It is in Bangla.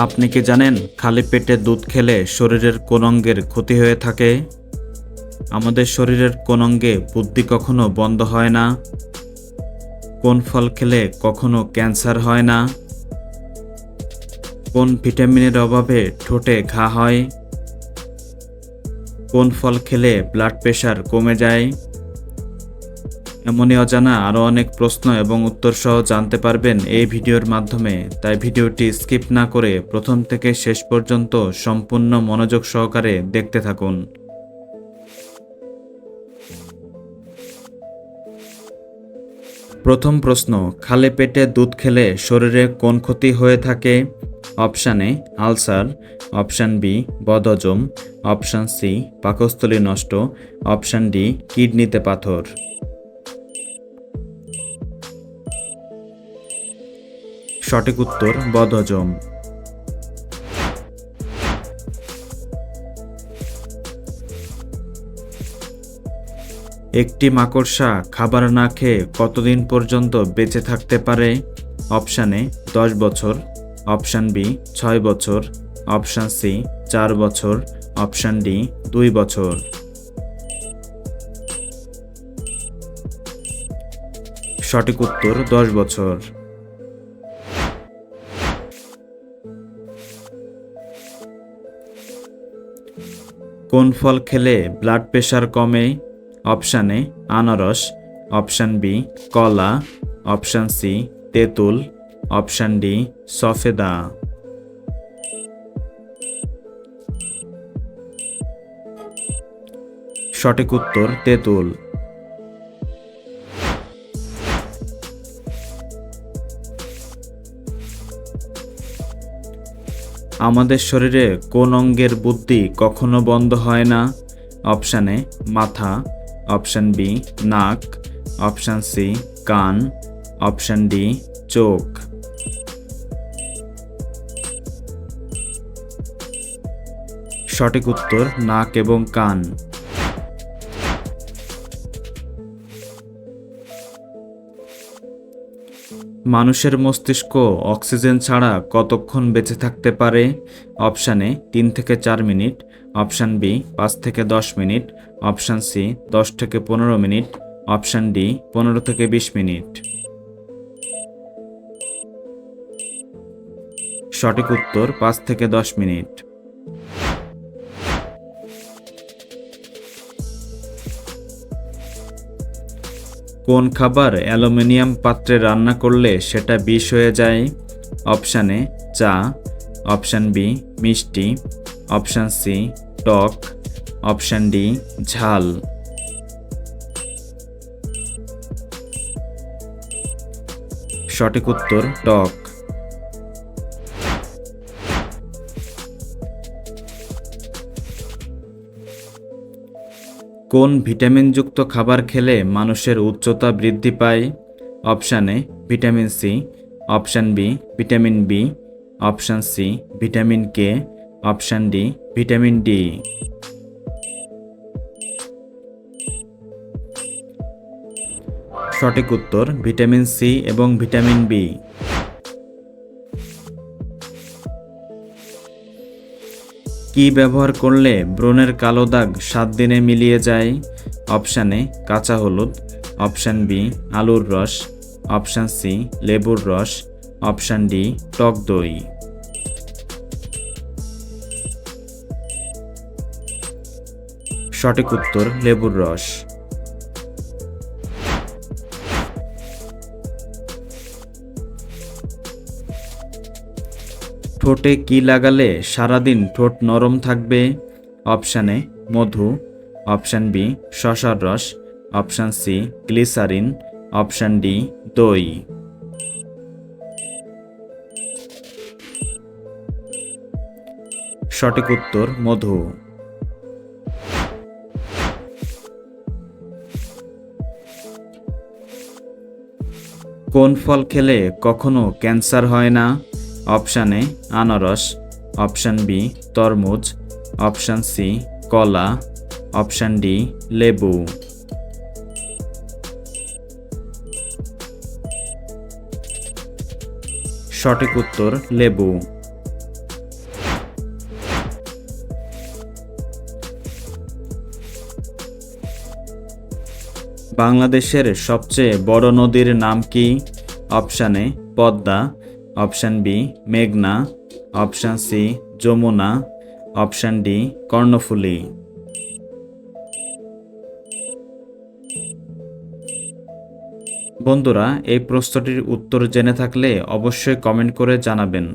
আপনি কি জানেন খালি পেটে দুধ খেলে শরীরের কোন অঙ্গের ক্ষতি হয়ে থাকে? আমাদের শরীরের কোন অঙ্গে বুদ্ধি কখনো বন্ধ হয় না। কোন ফল খেলে কখনো ক্যান্সার হয় না। কোন ভিটামিনের অভাবে ঠোঁটে ঘা হয়। কোন ফল খেলে ব্লাড প্রেশার কমে যায়। এমনই অজানা আরও অনেক প্রশ্ন এবং উত্তর সহ জানতে পারবেন এই ভিডিওর মাধ্যমে। তাই ভিডিওটি স্কিপ না করে প্রথম থেকে শেষ পর্যন্ত সম্পূর্ণ মনোযোগ সহকারে দেখতে থাকুন। প্রথম প্রশ্ন, খালে পেটে দুধ খেলে শরীরে কোন ক্ষতি হয়ে থাকে? Option A, ulcer. Option B, বদহজম। অপশান সি, পাকস্থলী নষ্ট। অপশান ডি, কিডনিতে পাথর। সঠিক উত্তর বদহজম। একটি মাকড়সা খাবার না খেয়ে কতদিন পর্যন্ত বেঁচে থাকতে পারে? অপশান এ, দশ বছর। অপশান বি, ছয় বছর। অপশান সি, চার বছর। অপশান ডি, দুই বছর। সঠিক উত্তর, দশ বছর। কোন ফল খেলে ব্লাড প্রেশার কমে? অপশান এ আনারস। অপশান বি কলা। অপশান সি তেঁতুল। অপশান ডি সফেদা। সঠিক উত্তর, তেঁতুল। আমাদের শরীরে কোন অঙ্গের বুদ্ধি কখনো বন্ধ হয় না? অপশান এ, মাথা। অপশান বি, নাক। অপশান সি, কান। অপশান ডি, চোখ। সঠিক উত্তর, নাক এবং কান। মানুষের মস্তিষ্ক অক্সিজেন ছাড়া কতক্ষণ বেঁচে থাকতে পারে? অপশানে তিন থেকে চার মিনিট। অপশান বি, পাঁচ থেকে দশ মিনিট। অপশান সি, দশ থেকে পনেরো মিনিট। অপশান ডি, পনেরো থেকে বিশ মিনিট। সঠিক উত্তর, পাঁচ থেকে দশ মিনিট। কোন খাবার অ্যালুমিনিয়াম পাত্রে রান্না করলে সেটা বিষ হয়ে যায়? অপশান এ, চা। অপশান বি, মিষ্টি। অপশান সি, টক। অপশান ডি, ঝাল। সঠিক উত্তর, টক। কোন ভিটামিনযুক্ত খাবার খেলে মানুষের উচ্চতা বৃদ্ধি পায়? Option A, vitamin C. Option B, vitamin B. Option C, vitamin K. Option D, vitamin D. সঠিক উত্তর, ভিটামিন সি এবং ভিটামিন বি। কি ব্যবহার করলে ব্রণের কালো দাগ সাত দিনে মিলিয়ে যায়? অপশান এ, কাঁচা হলুদ। অপশান বি, আলুর রস। অপশান সি, লেবুর রস। অপশান ডি, টক দই। সঠিক উত্তর, লেবুর রস। ঠোঁটে কি লাগালে সারাদিন ঠোঁট নরম থাকবে? অপশানে মধু। অপশান বি, শশার রস। Option C, glycerine. Option D, দই। সঠিক উত্তর, মধু। কোন ফল খেলে কখনো ক্যান্সার হয় না? অপশান এ, আনারস, অপশান বি, তরমুজ, অপশান সি, কলা, অপশান ডি, লেবু। সঠিক উত্তর, লেবু। বাংলাদেশের সবচেয়ে বড় নদীর নাম কি? অপশানে পদ্মা অপশান বি, মেঘনা। Option C, Jamuna. Option D, Karnaphuli. বন্ধুরা, এই প্রশ্নটির উত্তর জেনে থাকলে অবশ্যই কমেন্ট করে জানাবেন।